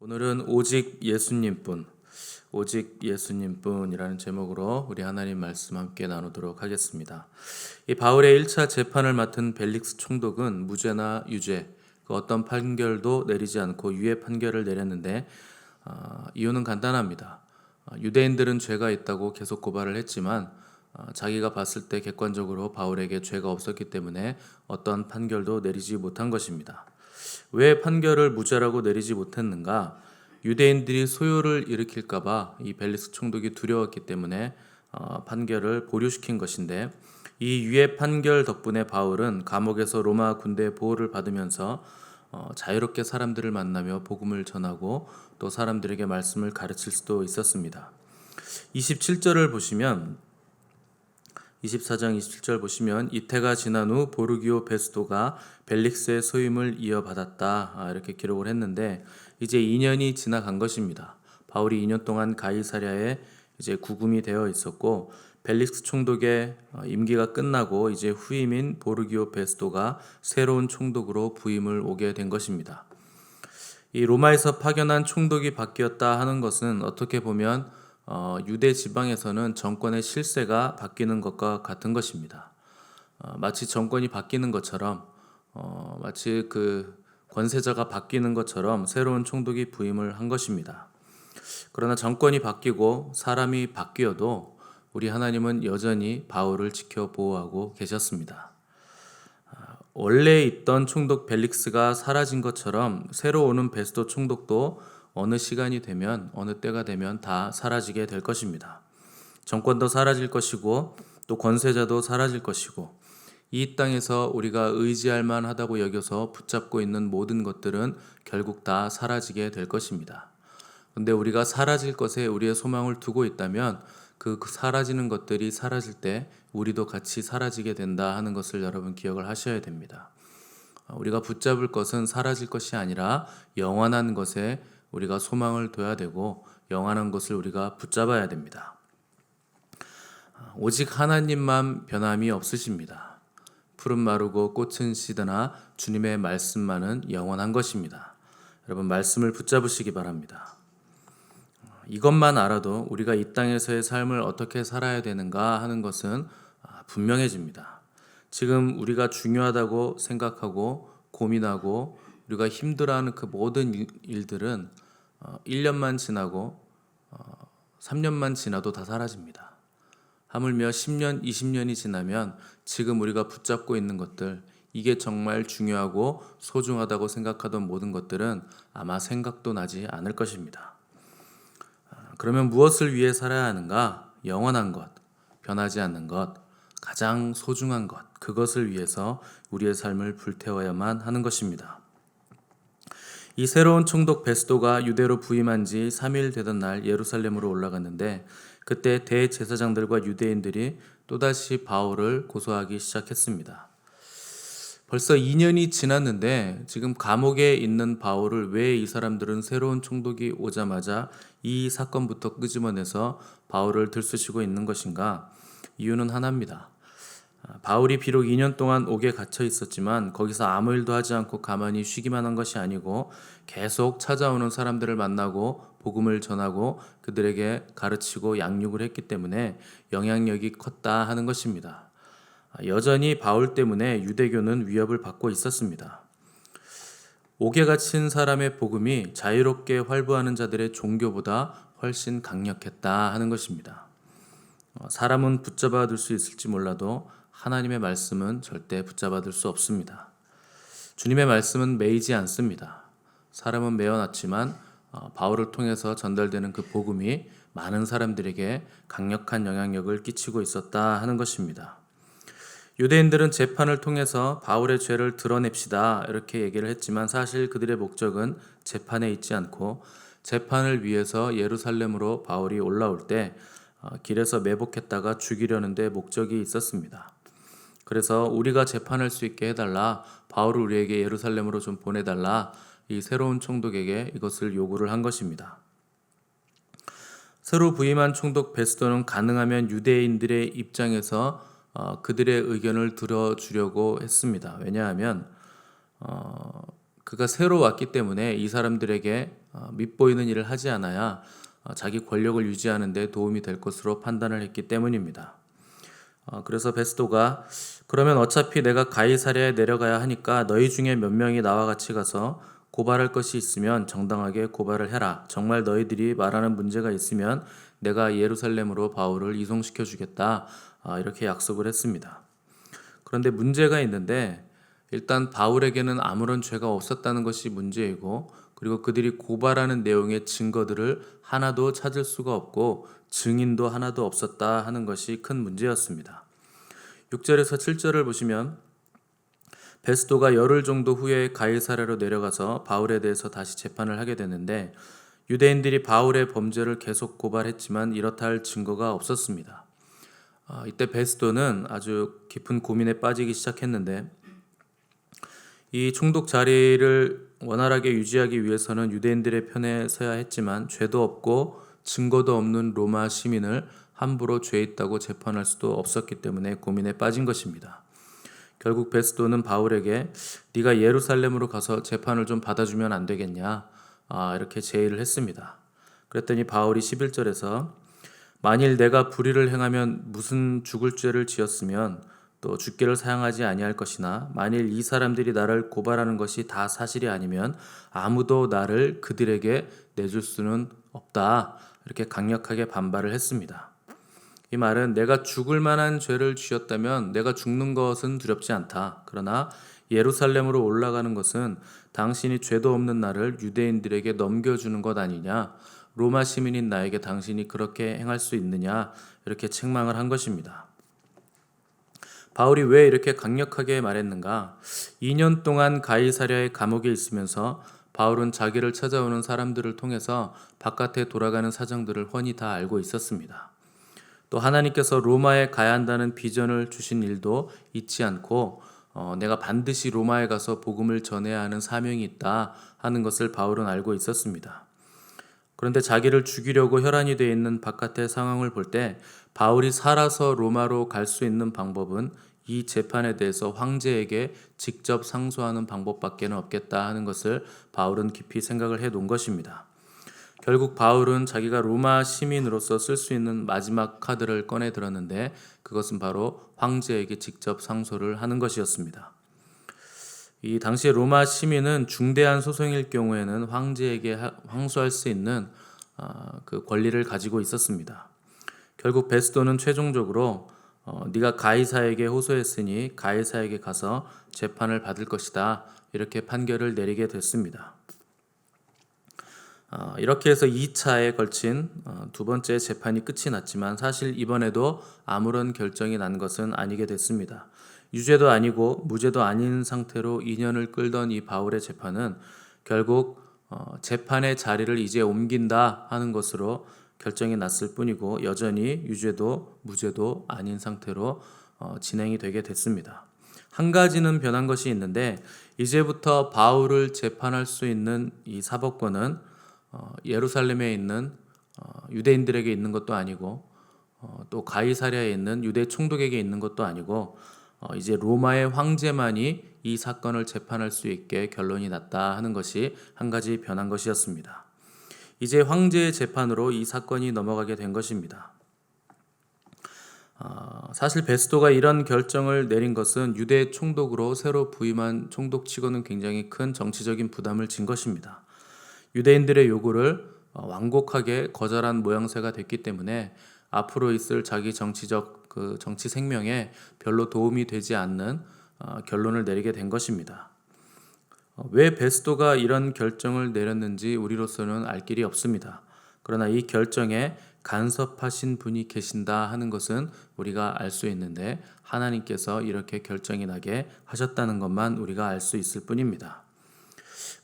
오늘은 오직 예수님뿐, 오직 예수님뿐이라는 제목으로 우리 하나님 말씀 함께 나누도록 하겠습니다. 이 바울의 1차 재판을 맡은 벨릭스 총독은 무죄나 유죄, 그 어떤 판결도 내리지 않고 유죄 판결을 내렸는데 어, 이유는 간단합니다. 어, 유대인들은 죄가 있다고 계속 고발을 했지만 어, 자기가 봤을 때 객관적으로 바울에게 죄가 없었기 때문에 어떤 판결도 내리지 못한 것입니다. 왜 판결을 무죄라고 내리지 못했는가? 유대인들이 소요를 일으킬까봐 이 벨리스 총독이 두려웠기 때문에 어, 판결을 보류시킨 것인데 이 유예 판결 덕분에 바울은 감옥에서 로마 군대 보호를 받으면서 어, 자유롭게 사람들을 만나며 복음을 전하고 또 사람들에게 말씀을 가르칠 수도 있었습니다. 27절을 보시면 24장 27절 보시면 이태가 지난 후 보르기오 베스도가 벨릭스의 소임을 이어받았다 아, 이렇게 기록을 했는데 이제 2년이 지나간 것입니다. 바울이 2년 동안 가이사랴에 이제 구금이 되어 있었고 벨릭스 총독의 어, 임기가 끝나고 이제 후임인 보르기오 베스도가 새로운 총독으로 부임을 오게 된 것입니다. 이 로마에서 파견한 총독이 바뀌었다 하는 것은 어떻게 보면 어, 유대 지방에서는 정권의 실세가 바뀌는 것과 같은 것입니다. 어, 마치 정권이 바뀌는 것처럼 어, 마치 그 권세자가 바뀌는 것처럼 새로운 총독이 부임을 한 것입니다. 그러나 정권이 바뀌고 사람이 바뀌어도 우리 하나님은 여전히 바울을 지켜 보호하고 계셨습니다. 아, 원래 있던 총독 벨릭스가 사라진 것처럼 새로 오는 베스도 총독도 어느 시간이 되면 어느 때가 되면 다 사라지게 될 것입니다. 정권도 사라질 것이고 또 권세자도 사라질 것이고 이 땅에서 우리가 의지할 만하다고 여겨서 붙잡고 있는 모든 것들은 결국 다 사라지게 될 것입니다. 근데 우리가 사라질 것에 우리의 소망을 두고 있다면 그 사라지는 것들이 사라질 때 우리도 같이 사라지게 된다 하는 것을 여러분 기억을 하셔야 됩니다. 우리가 붙잡을 것은 사라질 것이 아니라 영원한 것에 우리가 소망을 둬야 되고 영원한 것을 우리가 붙잡아야 됩니다. 오직 하나님만 변함이 없으십니다. 푸른 마르고 꽃은 시드나 주님의 말씀만은 영원한 것입니다. 여러분 말씀을 붙잡으시기 바랍니다. 이것만 알아도 우리가 이 땅에서의 삶을 어떻게 살아야 되는가 하는 것은 분명해집니다. 지금 우리가 중요하다고 생각하고 고민하고 우리가 힘들어하는 그 모든 일들은 1년만 어, 지나고 3년만 어, 지나도 다 사라집니다. 하물며 10년, 20년이 지나면 지금 우리가 붙잡고 있는 것들, 이게 정말 중요하고 소중하다고 생각하던 모든 것들은 아마 생각도 나지 않을 것입니다. 아, 그러면 무엇을 위해 살아야 하는가? 영원한 것, 변하지 않는 것, 가장 소중한 것, 그것을 위해서 우리의 삶을 불태워야만 하는 것입니다. 이 새로운 총독 베스도가 유대로 부임한 지 3일 되던 날 예루살렘으로 올라갔는데 그때 대제사장들과 유대인들이 또다시 바울을 고소하기 시작했습니다. 벌써 2년이 지났는데 지금 감옥에 있는 바울을 왜 이 사람들은 새로운 총독이 오자마자 이 사건부터 끄집어내서 바울을 들쑤시고 있는 것인가? 이유는 하나입니다. 바울이 비록 2년 동안 옥에 갇혀 있었지만 거기서 아무 일도 하지 않고 가만히 쉬기만 한 것이 아니고 계속 찾아오는 사람들을 만나고 복음을 전하고 그들에게 가르치고 양육을 했기 때문에 영향력이 컸다 하는 것입니다. 여전히 바울 때문에 유대교는 위협을 받고 있었습니다. 옥에 갇힌 사람의 복음이 자유롭게 활보하는 자들의 종교보다 훨씬 강력했다 하는 것입니다. 어, 사람은 붙잡아 둘 수 있을지 몰라도 하나님의 말씀은 절대 붙잡아둘 수 없습니다. 주님의 말씀은 매이지 않습니다. 사람은 매어놨지만 어, 바울을 통해서 전달되는 그 복음이 많은 사람들에게 강력한 영향력을 끼치고 있었다 하는 것입니다. 유대인들은 재판을 통해서 바울의 죄를 드러냅시다 이렇게 얘기를 했지만 사실 그들의 목적은 재판에 있지 않고 재판을 위해서 예루살렘으로 바울이 올라올 때 어, 길에서 매복했다가 죽이려는데 목적이 있었습니다. 그래서 우리가 재판할 수 있게 해달라. 바울을 우리에게 예루살렘으로 좀 보내달라. 이 새로운 총독에게 이것을 요구를 한 것입니다. 새로 부임한 총독 베스도는 가능하면 유대인들의 입장에서 어, 그들의 의견을 들어주려고 했습니다. 왜냐하면 어, 그가 새로 왔기 때문에 이 사람들에게 어, 밉보이는 일을 하지 않아야 어, 자기 권력을 유지하는 데 도움이 될 것으로 판단을 했기 때문입니다. 어, 그래서 베스도가 그러면 어차피 내가 가이사랴에 내려가야 하니까 너희 중에 몇 명이 나와 같이 가서 고발할 것이 있으면 정당하게 고발을 해라. 정말 너희들이 말하는 문제가 있으면 내가 예루살렘으로 바울을 이송시켜 주겠다. 아, 이렇게 약속을 했습니다. 그런데 문제가 있는데 일단 바울에게는 아무런 죄가 없었다는 것이 문제이고 그리고 그들이 고발하는 내용의 증거들을 하나도 찾을 수가 없고 증인도 하나도 없었다 하는 것이 큰 문제였습니다. 6절에서 7절을 보시면 베스도가 열흘 정도 후에 가이사랴로 내려가서 바울에 대해서 다시 재판을 하게 되는데 유대인들이 바울의 범죄를 계속 고발했지만 이렇다 할 증거가 없었습니다. 아, 이때 베스도는 아주 깊은 고민에 빠지기 시작했는데 이 총독 자리를 원활하게 유지하기 위해서는 유대인들의 편에 서야 했지만 죄도 없고 증거도 없는 로마 시민을 함부로 죄 있다고 재판할 수도 없었기 때문에 고민에 빠진 것입니다. 결국 베스도는 바울에게 네가 예루살렘으로 가서 재판을 좀 받아주면 안 되겠냐 아, 이렇게 제의를 했습니다. 그랬더니 바울이 11절에서 만일 내가 불의를 행하면 무슨 죽을 죄를 지었으면 또 죽기를 사용하지 아니할 것이나 만일 이 사람들이 나를 고발하는 것이 다 사실이 아니면 아무도 나를 그들에게 내줄 수는 없다 이렇게 강력하게 반발을 했습니다. 이 말은 내가 죽을 만한 죄를 지었다면 내가 죽는 것은 두렵지 않다. 그러나 예루살렘으로 올라가는 것은 당신이 죄도 없는 나를 유대인들에게 넘겨주는 것 아니냐. 로마 시민인 나에게 당신이 그렇게 행할 수 있느냐. 이렇게 책망을 한 것입니다. 바울이 왜 이렇게 강력하게 말했는가? 2년 동안 가이사랴의 감옥에 있으면서 바울은 자기를 찾아오는 사람들을 통해서 바깥에 돌아가는 사정들을 훤히 다 알고 있었습니다. 또 하나님께서 로마에 가야 한다는 비전을 주신 일도 잊지 않고 어, 내가 반드시 로마에 가서 복음을 전해야 하는 사명이 있다 하는 것을 바울은 알고 있었습니다. 그런데 자기를 죽이려고 혈안이 되어 있는 바깥의 상황을 볼 때 바울이 살아서 로마로 갈 수 있는 방법은 이 재판에 대해서 황제에게 직접 상소하는 방법밖에 는 없겠다 하는 것을 바울은 깊이 생각을 해 놓은 것입니다. 결국 바울은 자기가 로마 시민으로서 쓸 수 있는 마지막 카드를 꺼내 들었는데 그것은 바로 황제에게 직접 상소를 하는 것이었습니다. 이 당시에 로마 시민은 중대한 소송일 경우에는 황제에게 항소할 수 있는 어, 그 권리를 가지고 있었습니다. 결국 베스도는 최종적으로 어, 네가 가이사에게 호소했으니 가이사에게 가서 재판을 받을 것이다 이렇게 판결을 내리게 됐습니다. 어, 이렇게 해서 2차에 걸친 어, 두 번째 재판이 끝이 났지만 사실 이번에도 아무런 결정이 난 것은 아니게 됐습니다. 유죄도 아니고 무죄도 아닌 상태로 2년을 끌던 이 바울의 재판은 결국 어, 재판의 자리를 이제 옮긴다 하는 것으로 결정이 났을 뿐이고 여전히 유죄도 무죄도 아닌 상태로 어, 진행이 되게 됐습니다. 한 가지는 변한 것이 있는데 이제부터 바울을 재판할 수 있는 이 사법권은 어, 예루살렘에 있는 어, 유대인들에게 있는 것도 아니고 어, 또 가이사랴에 있는 유대 총독에게 있는 것도 아니고 어, 이제 로마의 황제만이 이 사건을 재판할 수 있게 결론이 났다 하는 것이 한 가지 변한 것이었습니다. 이제 황제의 재판으로 이 사건이 넘어가게 된 것입니다. 어, 사실 베스도가 이런 결정을 내린 것은 유대 총독으로 새로 부임한 총독치고는 굉장히 큰 정치적인 부담을 진 것입니다. 유대인들의 요구를 어, 완곡하게 거절한 모양새가 됐기 때문에 앞으로 있을 자기 정치적 그 정치 생명에 별로 도움이 되지 않는 어, 결론을 내리게 된 것입니다. 어, 왜 베스도가 이런 결정을 내렸는지 우리로서는 알 길이 없습니다. 그러나 이 결정에 간섭하신 분이 계신다 하는 것은 우리가 알 수 있는데 하나님께서 이렇게 결정이 나게 하셨다는 것만 우리가 알 수 있을 뿐입니다.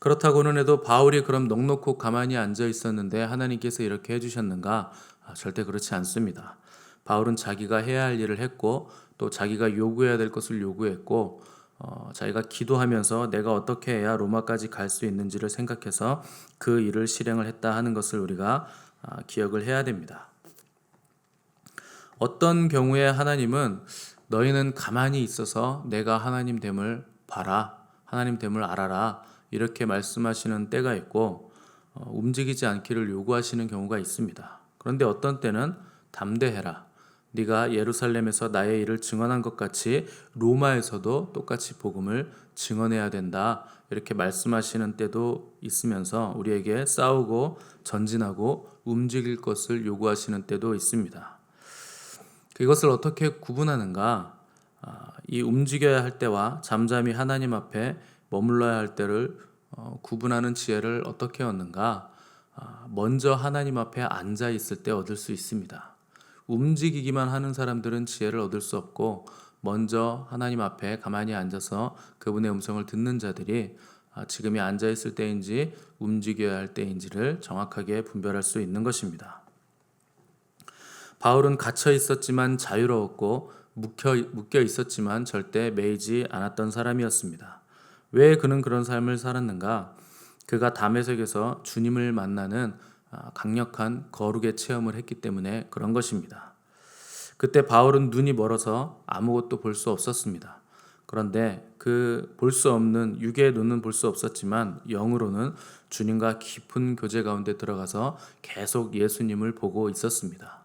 그렇다고는 해도 바울이 그럼 넉넉히 가만히 앉아 있었는데 하나님께서 이렇게 해주셨는가? 아, 절대 그렇지 않습니다. 바울은 자기가 해야 할 일을 했고 또 자기가 요구해야 될 것을 요구했고 어, 자기가 기도하면서 내가 어떻게 해야 로마까지 갈 수 있는지를 생각해서 그 일을 실행을 했다 하는 것을 우리가 아, 기억을 해야 됩니다. 어떤 경우에 하나님은 너희는 가만히 있어서 내가 하나님 됨을 봐라, 하나님 됨을 알아라 이렇게 말씀하시는 때가 있고 어, 움직이지 않기를 요구하시는 경우가 있습니다. 그런데 어떤 때는 담대해라. 네가 예루살렘에서 나의 일을 증언한 것 같이 로마에서도 똑같이 복음을 증언해야 된다. 이렇게 말씀하시는 때도 있으면서 우리에게 싸우고 전진하고 움직일 것을 요구하시는 때도 있습니다. 이것을 어떻게 구분하는가? 아, 이 움직여야 할 때와 잠잠히 하나님 앞에 머물러야 할 때를 어, 구분하는 지혜를 어떻게 얻는가? 아, 먼저 하나님 앞에 앉아 있을 때 얻을 수 있습니다. 움직이기만 하는 사람들은 지혜를 얻을 수 없고 먼저 하나님 앞에 가만히 앉아서 그분의 음성을 듣는 자들이 아, 지금이 앉아 있을 때인지 움직여야 할 때인지를 정확하게 분별할 수 있는 것입니다. 바울은 갇혀 있었지만 자유로웠고 묶여, 묶여 있었지만 절대 매이지 않았던 사람이었습니다. 왜 그는 그런 삶을 살았는가? 그가 담에색에서 주님을 만나는 아, 강력한 거룩의 체험을 했기 때문에 그런 것입니다. 그때 바울은 눈이 멀어서 아무것도 볼 수 없었습니다. 그런데 그 볼 수 없는 육의 눈은 볼 수 없었지만 영으로는 주님과 깊은 교제 가운데 들어가서 계속 예수님을 보고 있었습니다.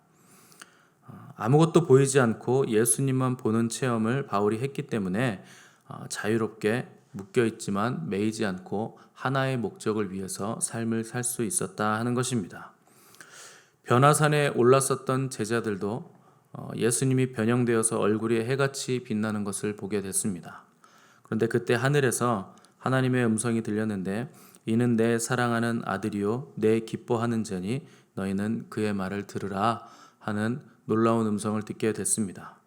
아, 아무것도 보이지 않고 예수님만 보는 체험을 바울이 했기 때문에 아, 자유롭게 묶여 있지만 매이지 않고 하나의 목적을 위해서 삶을 살 수 있었다 하는 것입니다. 변화산에 올랐었던 제자들도 어, 예수님이 변형되어서 얼굴이 해같이 빛나는 것을 보게 됐습니다. 그런데 그때 하늘에서 하나님의 음성이 들렸는데 이는 내 사랑하는 아들이요 내 기뻐하는 자니 너희는 그의 말을 들으라 하는 놀라운 음성을 듣게 됐습니다.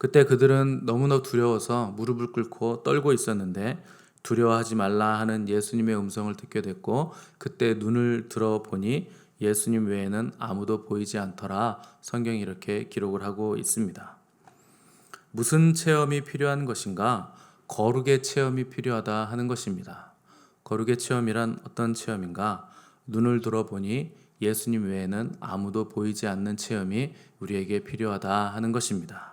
그때 그들은 너무나 두려워서 무릎을 꿇고 떨고 있었는데 두려워하지 말라 하는 예수님의 음성을 듣게 됐고 그때 눈을 들어 보니 예수님 외에는 아무도 보이지 않더라 성경이 이렇게 기록을 하고 있습니다. 무슨 체험이 필요한 것인가? 거룩의 체험이 필요하다 하는 것입니다. 거룩의 체험이란 어떤 체험인가? 눈을 들어보니 예수님 외에는 아무도 보이지 않는 체험이 우리에게 필요하다 하는 것입니다.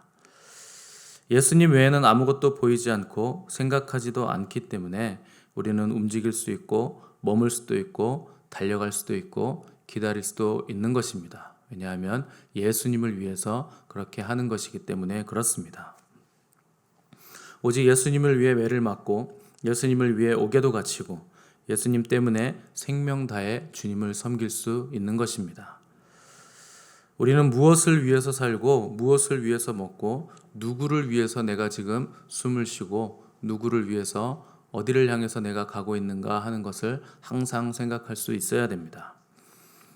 예수님 외에는 아무것도 보이지 않고 생각하지도 않기 때문에 우리는 움직일 수 있고 머물 수도 있고 달려갈 수도 있고 기다릴 수도 있는 것입니다. 왜냐하면 예수님을 위해서 그렇게 하는 것이기 때문에 그렇습니다. 오직 예수님을 위해 매를 맞고 예수님을 위해 옥에도 갇히고 예수님 때문에 생명 다해 주님을 섬길 수 있는 것입니다. 우리는 무엇을 위해서 살고 무엇을 위해서 먹고 누구를 위해서 내가 지금 숨을 쉬고 누구를 위해서 어디를 향해서 내가 가고 있는가 하는 것을 항상 생각할 수 있어야 됩니다.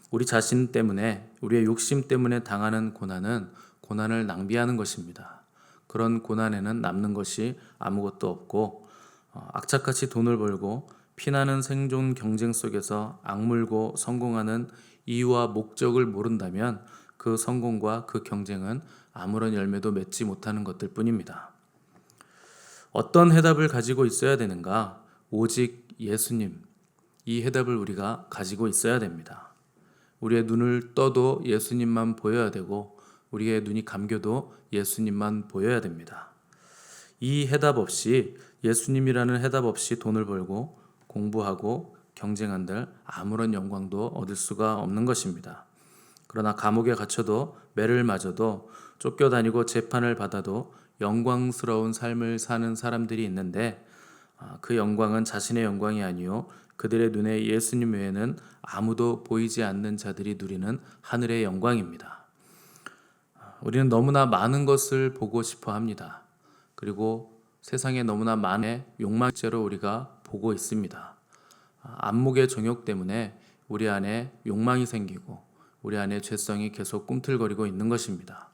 우리 자신 때문에 우리의 욕심 때문에 당하는 고난은 고난을 낭비하는 것입니다. 그런 고난에는 남는 것이 아무것도 없고 어, 악착같이 돈을 벌고 피나는 생존 경쟁 속에서 악물고 성공하는 이유와 목적을 모른다면 그 성공과 그 경쟁은 아무런 열매도 맺지 못하는 것들 뿐입니다. 어떤 해답을 가지고 있어야 되는가? 오직 예수님. 이 해답을 우리가 가지고 있어야 됩니다. 우리의 눈을 떠도 예수님만 보여야 되고, 우리의 눈이 감겨도 예수님만 보여야 됩니다. 이 해답 없이, 예수님이라는 해답 없이 돈을 벌고, 공부하고, 경쟁한들 아무런 영광도 얻을 수가 없는 것입니다. 그러나 감옥에 갇혀도 매를 맞아도 쫓겨다니고 재판을 받아도 영광스러운 삶을 사는 사람들이 있는데 아, 그 영광은 자신의 영광이 아니요 그들의 눈에 예수님 외에는 아무도 보이지 않는 자들이 누리는 하늘의 영광입니다. 아, 우리는 너무나 많은 것을 보고 싶어 합니다. 그리고 세상에 너무나 많은 욕망죄로 우리가 보고 있습니다. 아, 안목의 정욕 때문에 우리 안에 욕망이 생기고 우리 안에 죄성이 계속 꿈틀거리고 있는 것입니다.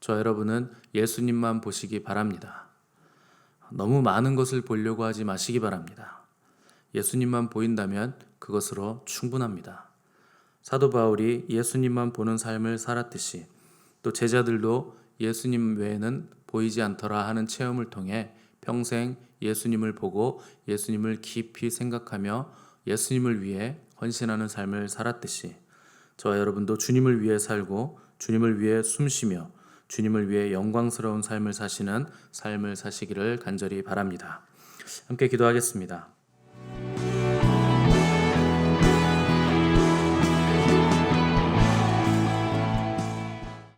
저 여러분은 예수님만 보시기 바랍니다. 너무 많은 것을 보려고 하지 마시기 바랍니다. 예수님만 보인다면 그것으로 충분합니다. 사도 바울이 예수님만 보는 삶을 살았듯이 또 제자들도 예수님 외에는 보이지 않더라 하는 체험을 통해 평생 예수님을 보고 예수님을 깊이 생각하며 예수님을 위해 헌신하는 삶을 살았듯이 저와 여러분도 주님을 위해 살고 주님을 위해 숨쉬며 주님을 위해 영광스러운 삶을 사시는 삶을 사시기를 간절히 바랍니다. 함께 기도하겠습니다.